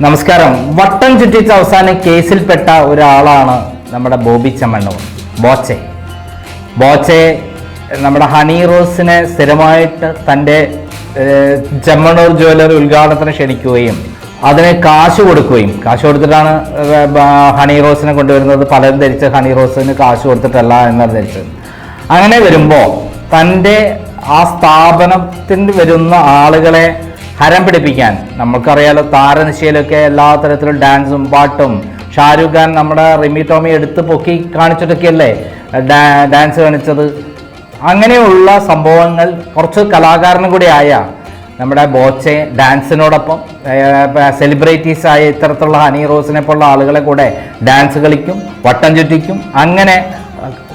നമസ്കാരം. വട്ടം ചുറ്റിച്ച് അവസാനം കേസിൽപ്പെട്ട ഒരാളാണ് നമ്മുടെ ബോബി ചമ്മണ്ണൂർ. ബോച്ചെ. ബോച്ചെ നമ്മുടെ ഹണി റോസിനെ സ്ഥിരമായിട്ട് തന്റെ ഏഹ്, ചെമ്മണ്ണൂർ ജ്വല്ലറി ഉദ്ഘാടനത്തിന് ക്ഷണിക്കുകയും അതിന് കാശ് കൊടുക്കുകയും കാശ് കൊടുത്തിട്ടാണ് ഹണി റോസിനെ കൊണ്ടുവരുന്നത്. പലരും ധരിച്ച് ഹണി റോസിന് കാശ് കൊടുത്തിട്ടല്ല എന്നാണ് ധരിച്ചത്. അങ്ങനെ വരുമ്പോൾ തന്റെ ആ സ്ഥാപനത്തിൽ വരുന്ന ആളുകളെ ഹരം പിടിപ്പിക്കാൻ നമുക്കറിയാലോ താരനിശയിലൊക്കെ എല്ലാ തരത്തിലും ഡാൻസും പാട്ടും. ഷാരൂഖ് ഖാൻ നമ്മുടെ റിമി ടോമി എടുത്ത് പൊക്കി കാണിച്ചിട്ടൊക്കെയല്ലേ ഡാൻസ് കാണിച്ചത്. അങ്ങനെയുള്ള സംഭവങ്ങൾ കുറച്ച് കലാകാരനും കൂടി ആയ നമ്മുടെ ബോച്ചെ ഡാൻസിനോടൊപ്പം സെലിബ്രിറ്റീസ് ആയ ഇത്തരത്തിലുള്ള ഹണി റോസിനെ പോലുള്ള ആളുകളെ കൂടെ ഡാൻസ് കളിക്കും വട്ടം ചുറ്റിക്കും അങ്ങനെ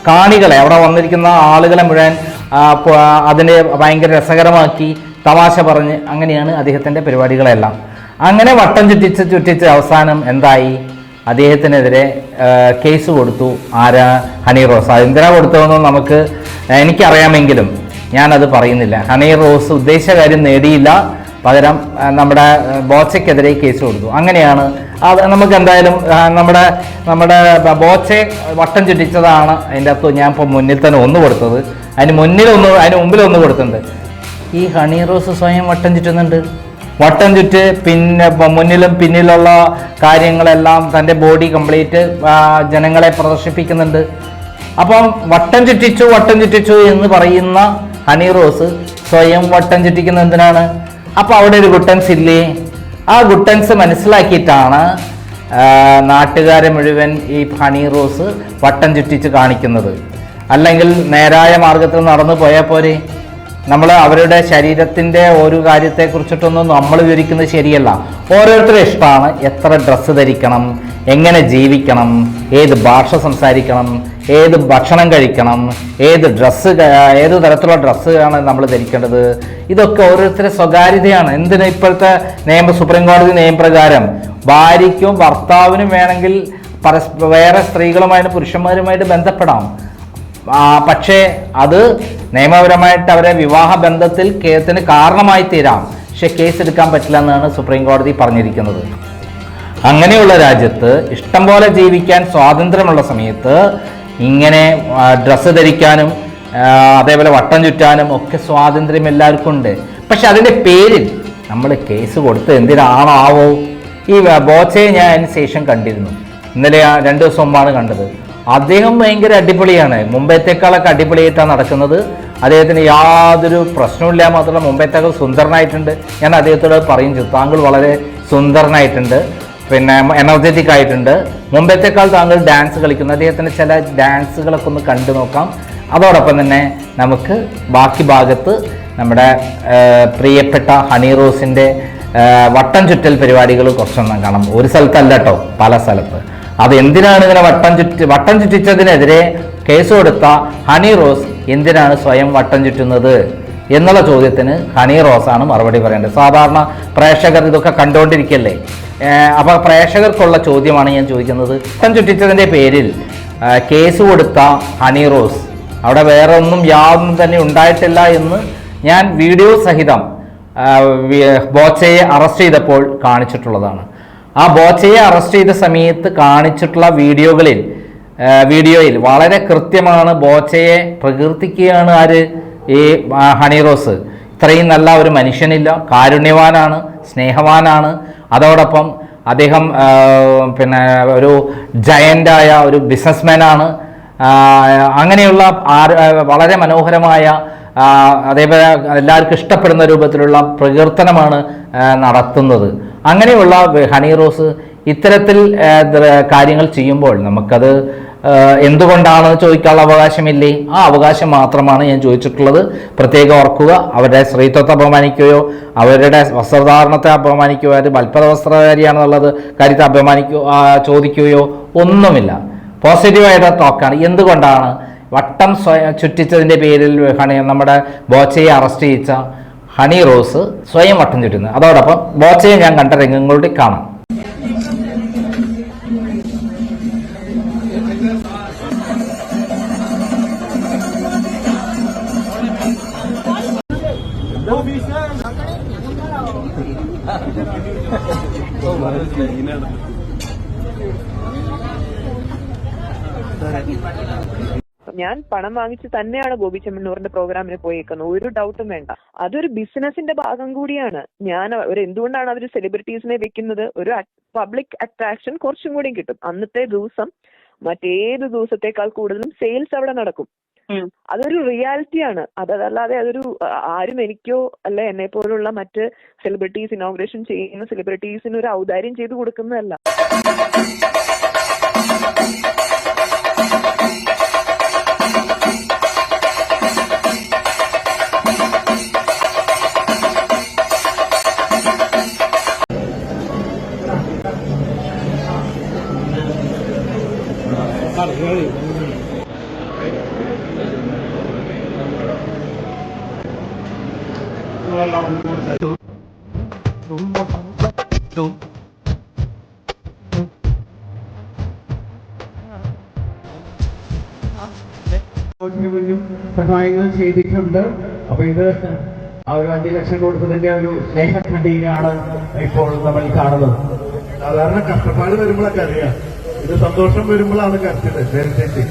കാണികളെ അവിടെ വന്നിരിക്കുന്ന ആളുകളെ മുഴുവൻ അതിനെ ഭയങ്കര രസകരമാക്കി തമാശ പറഞ്ഞ് അങ്ങനെയാണ് അദ്ദേഹത്തിന്റെ പരിപാടികളെല്ലാം. അങ്ങനെ വട്ടം ചുറ്റിച്ച് ചുറ്റിച്ച് അവസാനം എന്തായി? അദ്ദേഹത്തിനെതിരെ കേസ് കൊടുത്തു. ആരാ ഹണി റോസ്? എന്തിനാ കൊടുത്തതെന്ന് നമുക്ക് എനിക്കറിയാമെങ്കിലും ഞാനത് പറയുന്നില്ല. ഹണി റോസ് ഉദ്ദേശിച്ച കാര്യം നേടിയില്ല. പകരം നമ്മുടെ ബോച്ചയ്ക്കെതിരെ കേസ് കൊടുത്തു. അങ്ങനെയാണ്. അത് നമുക്ക് എന്തായാലും നമ്മുടെ നമ്മുടെ ബോച്ചെ വട്ടം ചുറ്റിച്ചതാണ്. അതിന്റെ അകത്ത് ഞാൻ ഇപ്പോൾ മുന്നിൽ തന്നെ ഒന്ന് കൊടുത്തത്. അതിന് മുന്നിൽ ഒന്ന് അതിന് മുമ്പിൽ ഒന്ന് കൊടുത്തിട്ടുണ്ട്. ഈ ഹണി റോസ് സ്വയം വട്ടം ചുറ്റുന്നുണ്ട്. വട്ടം ചുറ്റ് പിന്നെ മുന്നിലും പിന്നിലുള്ള കാര്യങ്ങളെല്ലാം തന്റെ ബോഡി കംപ്ലീറ്റ് ജനങ്ങളെ പ്രദർശിപ്പിക്കുന്നുണ്ട്. അപ്പം വട്ടം ചുറ്റിച്ചു വട്ടം ചുറ്റിച്ചു എന്ന് പറയുന്ന ഹണി റോസ് സ്വയം വട്ടം ചുറ്റിക്കുന്ന എന്തിനാണ്? അപ്പോൾ അവിടെ ഒരു ഗുട്ടൻസ് ഇല്ലേ? ആ ഗുട്ടൻസ് മനസ്സിലാക്കിയിട്ടാണ് നാട്ടുകാരെ മുഴുവൻ ഈ ഹണി റോസ് വട്ടം ചുറ്റിച്ച് കാണിക്കുന്നത്. അല്ലെങ്കിൽ നേരായ മാർഗത്തിൽ നടന്നു പോയാൽ പോരെ. നമ്മൾ അവരുടെ ശരീരത്തിന്റെ ഒരു കാര്യത്തെക്കുറിച്ചിട്ടൊന്നും നമ്മൾ വിവരിക്കുന്നത് ശരിയല്ല. ഓരോരുത്തരും ഇഷ്ടമാണ് എത്ര ഡ്രസ്സ് ധരിക്കണം എങ്ങനെ ജീവിക്കണം ഏത് ഭാഷ സംസാരിക്കണം ഏത് ഭക്ഷണം കഴിക്കണം ഏത് ഡ്രസ്സ് ഏത് തരത്തിലുള്ള ഡ്രസ്സാണ് നമ്മൾ ധരിക്കേണ്ടത്? ഇതൊക്കെ ഓരോരുത്തരുടെ സ്വകാര്യതയാണ്. എന്തിന് ഇപ്പോഴത്തെ നിയമ സുപ്രീം കോടതി നിയമപ്രകാരം ഭാര്യയ്ക്കും ഭർത്താവിനും വേണമെങ്കിൽ പരസ് വേറെ സ്ത്രീകളുമായിട്ട് പുരുഷന്മാരുമായിട്ട് ബന്ധപ്പെടാം. പക്ഷേ അത് നിയമപരമായിട്ട് അവരെ വിവാഹ ബന്ധത്തിൽ കേസിന് കാരണമായി തീരാം പക്ഷെ കേസ് എടുക്കാൻ പറ്റില്ല എന്നാണ് സുപ്രീം കോടതി പറഞ്ഞിരിക്കുന്നത്. അങ്ങനെയുള്ള രാജ്യത്ത് ഇഷ്ടം പോലെ ജീവിക്കാൻ സ്വാതന്ത്ര്യമുള്ള സമയത്ത് ഇങ്ങനെ ഡ്രസ്സ് ധരിക്കാനും അതേപോലെ വട്ടം ചുറ്റാനും ഒക്കെ സ്വാതന്ത്ര്യം എല്ലാവർക്കും ഉണ്ട്. പക്ഷെ അതിന്റെ പേരിൽ നമ്മൾ കേസ് കൊടുത്ത് എന്തിനാണാവോ ഈ ബോച്ചയെ ഞാൻ അതിന് ശേഷം കണ്ടിരുന്നു. ഇന്നലെ രണ്ട് ദിവസം മുമ്പാണ് കണ്ടത്. അദ്ദേഹം ഭയങ്കര അടിപൊളിയാണ്. മുമ്പത്തേക്കാളൊക്കെ അടിപൊളിയായിട്ടാണ് നടക്കുന്നത്. അദ്ദേഹത്തിന് യാതൊരു പ്രശ്നമില്ല മാത്രമല്ല മുമ്പത്തേക്കാൾ സുന്ദരനായിട്ടുണ്ട്. ഞാൻ അദ്ദേഹത്തോട് പറയും താങ്കൾ വളരെ സുന്ദരനായിട്ടുണ്ട്. പിന്നെ എനർജറ്റിക് ആയിട്ടുണ്ട് മുമ്പത്തേക്കാൾ താങ്കൾ ഡാൻസ് കളിക്കുന്നു. അദ്ദേഹത്തിന്റെ ചില ഡാൻസുകളൊക്കെ ഒന്ന് കണ്ടു നോക്കാം. അതോടൊപ്പം തന്നെ നമുക്ക് ബാക്കി ഭാഗത്ത് നമ്മുടെ പ്രിയപ്പെട്ട ഹണി റോസിന്റെ വട്ടം ചുറ്റൽ പരിപാടികൾ കുറച്ചൊന്നും കാണാം. ഒരു സ്ഥലത്തല്ല കേട്ടോ പല സ്ഥലത്ത്. അത് എന്തിനാണ് ഇങ്ങനെ വട്ടം ചുറ്റി വട്ടം ചുറ്റിച്ചതിനെതിരെ കേസ് കൊടുത്ത ഹണി റോസ് എന്തിനാണ് സ്വയം വട്ടം ചുറ്റുന്നത് എന്നുള്ള ചോദ്യത്തിന് ഹണി റോസാണ് മറുപടി പറയേണ്ടത്. സാധാരണ പ്രേക്ഷകർ ഇതൊക്കെ കണ്ടുകൊണ്ടിരിക്കല്ലേ? അപ്പോൾ പ്രേക്ഷകർക്കുള്ള ചോദ്യമാണ് ഞാൻ ചോദിക്കുന്നത്. ഇഷ്ടം ചുറ്റിച്ചതിന്റെ പേരിൽ കേസ് കൊടുത്ത ഹണി റോസ് അവിടെ വേറെ ഒന്നും യാതൊന്നും തന്നെ ഉണ്ടായിട്ടില്ല എന്ന് ഞാൻ വീഡിയോ സഹിതം ബോച്ചയെ അറസ്റ്റ് ചെയ്തപ്പോൾ കാണിച്ചിട്ടുള്ളതാണ്. ആ ബോച്ചയെ അറസ്റ്റ് ചെയ്ത സമയത്ത് കാണിച്ചിട്ടുള്ള വീഡിയോകളിൽ വീഡിയോയിൽ വളരെ കൃത്യമാണ് ബോച്ചയെ പ്രകീർത്തിക്കുകയാണ് ആര്? ഈ ഹണി റോസ്. ഇത്രയും നല്ല ഒരു മനുഷ്യനില്ല കാരുണ്യവാനാണ് സ്നേഹവാനാണ്. അതോടൊപ്പം അദ്ദേഹം പിന്നെ ഒരു ജയന്റായ ഒരു ബിസിനസ്മാനാണ് അങ്ങനെയുള്ള വളരെ മനോഹരമായ അതേപോലെ എല്ലാവർക്കും ഇഷ്ടപ്പെടുന്ന രൂപത്തിലുള്ള പ്രകീർത്തനമാണ് നടത്തുന്നത്. അങ്ങനെയുള്ള ഹണി റോസ് ഇത്തരത്തിൽ കാര്യങ്ങൾ ചെയ്യുമ്പോൾ നമുക്കത് ആ, എന്തുകൊണ്ടാണെന്ന് ചോദിക്കാനുള്ള അവകാശമില്ലേ? ആ അവകാശം മാത്രമാണ് ഞാൻ ചോദിച്ചിട്ടുള്ളത്. പ്രത്യേകം ഓർക്കുക അവരുടെ സ്ത്രീത്വത്തെ അപമാനിക്കുകയോ അവരുടെ വസ്ത്രധാരണത്തെ അപമാനിക്കുകയോ അത് ബൽപ്പത വസ്ത്രധാരിയാണെന്നുള്ളത് കാര്യത്തെ അപമാനിക്കുകയോ ചോദിക്കുകയോ ഒന്നുമില്ല. പോസിറ്റീവായിട്ട് ടോക്കാണ് എന്തുകൊണ്ടാണ്? വട്ടം സ്വയം ചുറ്റിച്ചതിന്റെ പേരിൽ ഹണി നമ്മുടെ ബോച്ചയെ അറസ്റ്റ് ചെയ്യിച്ച ഹണി റോസ് സ്വയം വട്ടം ചുറ്റുന്നത്. അതോടൊപ്പം ബോച്ചയെ ഞാൻ കണ്ട രംഗങ്ങളുടെ കാണാം. ഞാൻ പണം വാങ്ങിച്ച് തന്നെയാണ് ഗോപി ചെമ്മണ്ണൂറിന്റെ പ്രോഗ്രാമിന് പോയേക്കുന്നത്. ഒരു ഡൗട്ടും വേണ്ട. അതൊരു ബിസിനസിന്റെ ഭാഗം കൂടിയാണ്. ഞാൻ ഒരു എന്തുകൊണ്ടാണ് അവർ സെലിബ്രിറ്റീസിനെ വെക്കുന്നത്? ഒരു പബ്ലിക് അട്രാക്ഷൻ കുറച്ചും കൂടി കിട്ടും. അന്നത്തെ ദിവസം മറ്റേത് ദിവസത്തേക്കാൾ കൂടുതലും സെയിൽസ് അവിടെ നടക്കും. അതൊരു റിയാലിറ്റിയാണ് അതല്ലാതെ അതൊരു ആരും എനിക്കോ അല്ല എന്നെ പോലുള്ള മറ്റ് സെലിബ്രിറ്റീസ് ഇനോഗ്രേഷൻ ചെയ്യുന്ന സെലിബ്രിറ്റീസിന് ഒരു ഔദാര്യം ചെയ്തു കൊടുക്കുന്നതല്ല. സഹായങ്ങൾ ചെയ്തിട്ടുണ്ട്. അപ്പൊ ഇത് ആ ഒരു അഞ്ചു ലക്ഷം കൊടുത്തതിന്റെ ഒരു സ്നേഹക്കണ്ടിയിലാണ് ഇപ്പോൾ നമ്മൾ കാണുന്നത്. സാധാരണ കഷ്ടപ്പാട് വരുമ്പോഴൊക്കെ അറിയാം. ഇത് സന്തോഷം വരുമ്പോഴാണ് നേരത്തെ